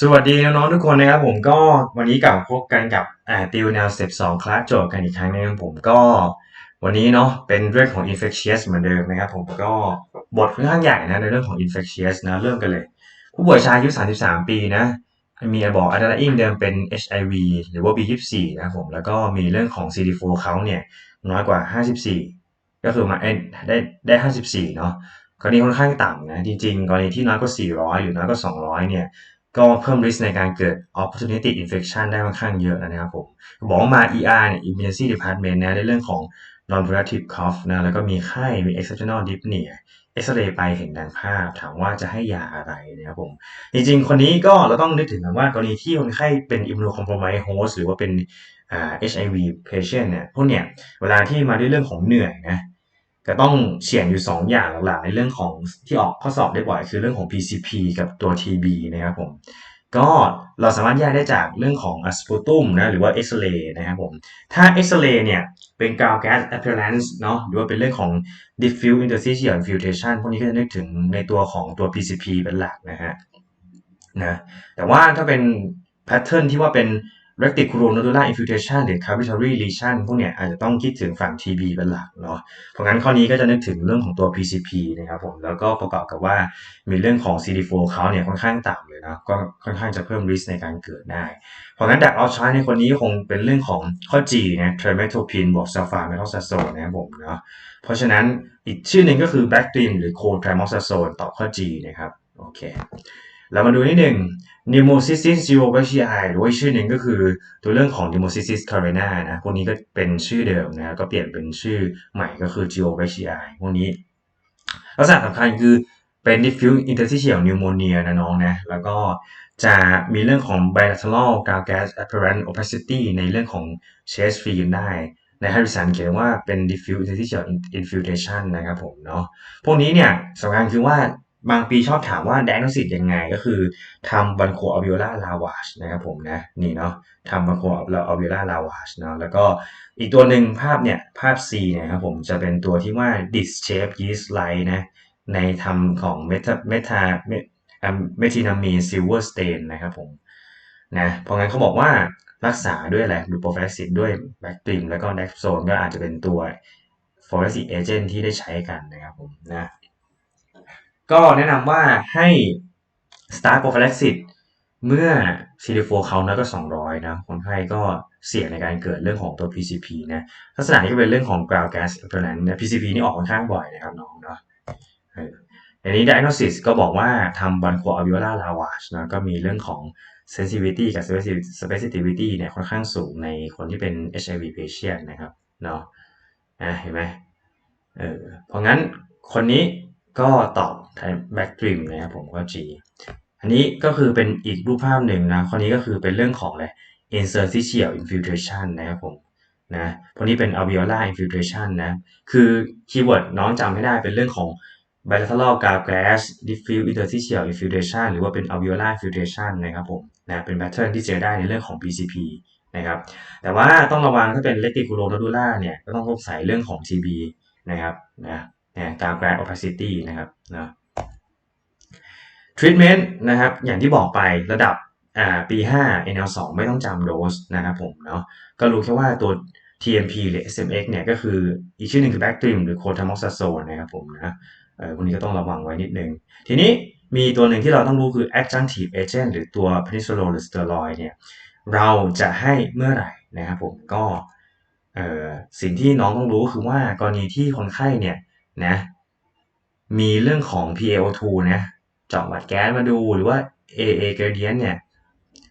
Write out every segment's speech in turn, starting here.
สวัสดีน้องๆทุกคนนะครับผมก็วันนี้กลับพบกันกับอ่าติวแนวสเต็ปสองคลาสโจทย์กันอีกครั้งนึงผมก็ วันนี้เนาะเป็นเรื่องของ infectious เหมือนเดิมนะครับผมก็บทค่อนข้างใหญ่นะในเรื่องของ infectious นะเริ่มกันเลย ผู้ป่วยชายอายุ 33 ปีนะมีบอก underlying เดิมเป็น HIV หรือว่า B24 นะครับผมแล้วก็มีเรื่องของ CD4 เขาเนี่ยน้อยกว่า 54 ก็คือมาเอ้ยได้ได้ 54 เนาะกรณีค่อนข้างต่ำนะจริงๆกรณีที่น้อยกว่า 400 หรือน้อยกว่า 200 เนี่ย ก็เพิ่ม risk ในการเกิด opportunity infection ได้ค่อนข้างเยอะนะครับผมบอกว่ามา ER เนี่ย emergency department นะในเรื่องของ non-productive cough นะแล้วก็มีไข้มี exceptional dyspnea เอ็กซเรย์ไปเห็นดังภาพถามว่าจะให้ยาอะไรนะครับผม จริงๆ คนนี้ก็เราต้องนึกถึงนะว่ากรณีที่คนไข้เป็น immunocompromised host หรือว่าเป็นอ่า HIV patient เนี่ยพวกเนี่ย เวลาที่มาด้วยเรื่องของเหนื่อยนะ ก็ต้องเสี่ยงอยู่ 2 อย่างหลักๆในเรื่องของที่ออกข้อสอบได้บ่อยคือเรื่องของ PCP กับตัว TB นะครับผมก็เราสามารถแยกได้จากเรื่องของอัสปูตุมนะหรือว่าเอ็กซเรย์นะครับผมถ้าเอ็กซเรย์เนี่ยเป็นกาวแก๊ส appearance เนาะหรือว่าเป็นเรื่องของ diffuse interstitial infiltration พวกนี้ก็จะนึกถึงในตัวของตัว PCP เป็นหลักนะฮะนะแต่ว่าถ้าเป็น pattern ที่ว่าเป็น reticulonodular infiltration หรือ cavitary lesion พวกเนี้ยอาจจะต้องคิดถึงฝั่ง TB เป็นหลักเนาะ เพราะงั้นข้อนี้ก็จะนึกถึงเรื่องของตัว PCP นะครับผม แล้วก็ประกอบกับว่ามีเรื่องของ CD4 เขาเนี่ยค่อนข้างต่ำเลยนะ ก็ค่อนข้างจะเพิ่ม risk ในการเกิดได้ เพราะงั้นดักเอาใช้ในคนนี้คงเป็นเรื่องของข้อ G นะ trimethoprim บวก sulfur methoxazole นะครับผมเนาะ เพราะฉะนั้นอีกชื่อหนึ่งก็คือ Bactrim หรือ cotrimoxazole ตอบข้อ G นะครับ โอเค เรามาดูนิดหนึ่ง pneumocystis geovacii หรือว่าชื่อหนึ่งก็คือตัวเรื่องของ pneumocystis carina นะพวกนี้ก็เป็นชื่อเดิมนะก็เปลี่ยนเป็นชื่อใหม่ก็คือ geovacii พวกนี้ ลักษณะสำคัญคือเป็น diffuse interstitial pneumonia นะน้องนะ แล้วก็จะมีเรื่องของ bilateral gal gas apparent opacity ในเรื่องของ chest film ได้ในฮาริสันเขียนว่าเป็น diffuse interstitial infiltration นะครับผมเนาะพวกนี้เนี่ยสำคัญคือว่า บางปีชอบถามว่า diagnosis ยังไงก็คือทำ broncho alveolar lavage นะครับผมนะนี่เนาะทำ broncho alveolar lavage เนาะแล้วก็อีกตัวหนึ่งภาพเนี่ยภาพ C เนี่ยครับผมจะเป็นตัวที่ว่า dis shape yeast light นะในทำของ meta meta metinamine silver stain นะครับผมนะเพราะงั้นเขาบอกว่ารักษาด้วยอะไรดูโปรแฟซิสด้วยแบคตริมแล้วก็แดกโซนก็อาจจะเป็นตัว forensic agent ที่ได้ใช้กันนะครับผมนะ ก็แนะนำว่าให้ start prophylaxis เมื่อ CD4 เขาน้อยก็200 นะ คนไข้ก็เสี่ยงในการเกิดเรื่องของตัว PCP นะลักษณะนี้ก็เป็นเรื่องของ ground gas apparent นะ PCP นี่ออกค่อนข้างบ่อยนะครับน้องเนาะอันนี้ diagnosis ก็บอกว่าทำ broncho alveolar lavage นะก็มีเรื่องของ sensitivity กับ specificity เนี่ยค่อนข้างสูงในคนที่เป็น HIV patient นะครับเนาะอะเห็นไหมเออเพราะงั้นคนนี้ก็ตอบ แบ็กดริมนะครับผมก็ G อันนี้ก็คือเป็นอีกรูปภาพหนึ่งนะข้อนี้ก็คือเป็นเรื่องของอะไร interstitial infiltration นะครับผมนะพวกนี้เป็น alveolar infiltration นะ คือคีย์เวิร์ดน้องจำให้ได้เป็นเรื่องของ bilateral gall gas diffuse interstitial infiltration หรือว่าเป็น alveolar infiltration นะครับผมนะเป็น pattern ที่เจอได้ในเรื่องของ PCP นะครับ แต่ว่าต้องระวังถ้าเป็น reticulonodular เนี่ยก็ต้องสงสัยเรื่องของ TB นะครับนะนะกาวแกรด opacity นะครับนะ treatment นะครับอย่างที่บอกไประดับอ่าปี 5 NL2 ไม่ต้องจำโดสนะครับผมเนาะก็รู้แค่ว่าตัว TMP หรือ SMX เนี่ยก็คืออีกชื่อหนึ่งคือ Bactrim หรือ Cotrimoxazole นะครับผมนะเออวกนี้ก็ต้องระวังไว้นิดนึง ทีนี้มีตัวหนึ่งที่เราต้องรู้คือ adjunctive agent หรือตัว prednisolone หรือ steroid เนี่ยเราจะให้เมื่อไหร่นะครับผมก็สิ่งที่น้องต้องรู้คือว่ากรณีที่คนไข้เนี่ยนะมีเรื่องของ PaO2 นะ จาะวัดแก๊สมาดูหรือว่า AA gradient เนี่ย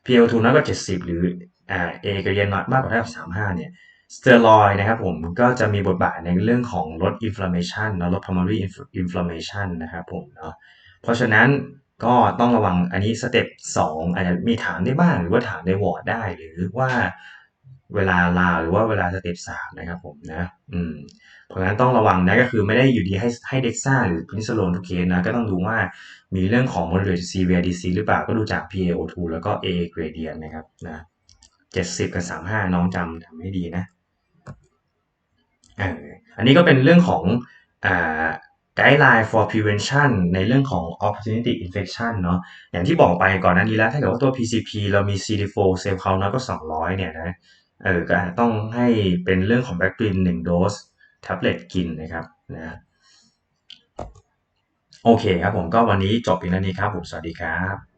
PaO2 น้อยกว่า 70 หรืออ่า A gradient น้อยมากกว่าเท่ากับ35 เนี่ยสเตียรอยนะครับผมก็จะมีบทบาทในเรื่องของลด inflammation นะลด pulmonary inflammation นะครับผมเนาะเพราะฉะนั้นก็ต้องระวังอันนี้สเต็ป2อาจจะมีถามได้บ้างหรือว่าถามในวอร์ดได้หรือว่า เวลาลาหรือว่าเวลาสเต็ป3นะครับผมนะอืมเพราะฉะนั้นต้องระวังนะก็คือไม่ได้อยู่ดีให้ให้เด็กซ่าหรือพินิสโลนทุกเคสนะก็ต้องดูว่ามีเรื่องของ moderate severe disease หรือเปล่าก็ดูจาก PaO2 แล้วก็ A gradient นะครับนะ70กับ35น้องจำทำให้ดีนะอันนี้ก็เป็นเรื่องของอ่า guideline for prevention ในเรื่องของ opportunistic infection เนาะอย่างที่บอกไปก่อนหน้านี้แล้วถ้าเกิดว่าตัว PCP เรามี CD4 เซลล์เขาน้อยกว่า200 เนี่ยนะ เออก็อาจจะต้องให้เป็นเรื่องของแบคทีน1โดสแท็บเล็ตกินนะครับนะโอเคครับผมก็วันนี้จบเพียงเท่านี้ครับผมสวัสดีครับ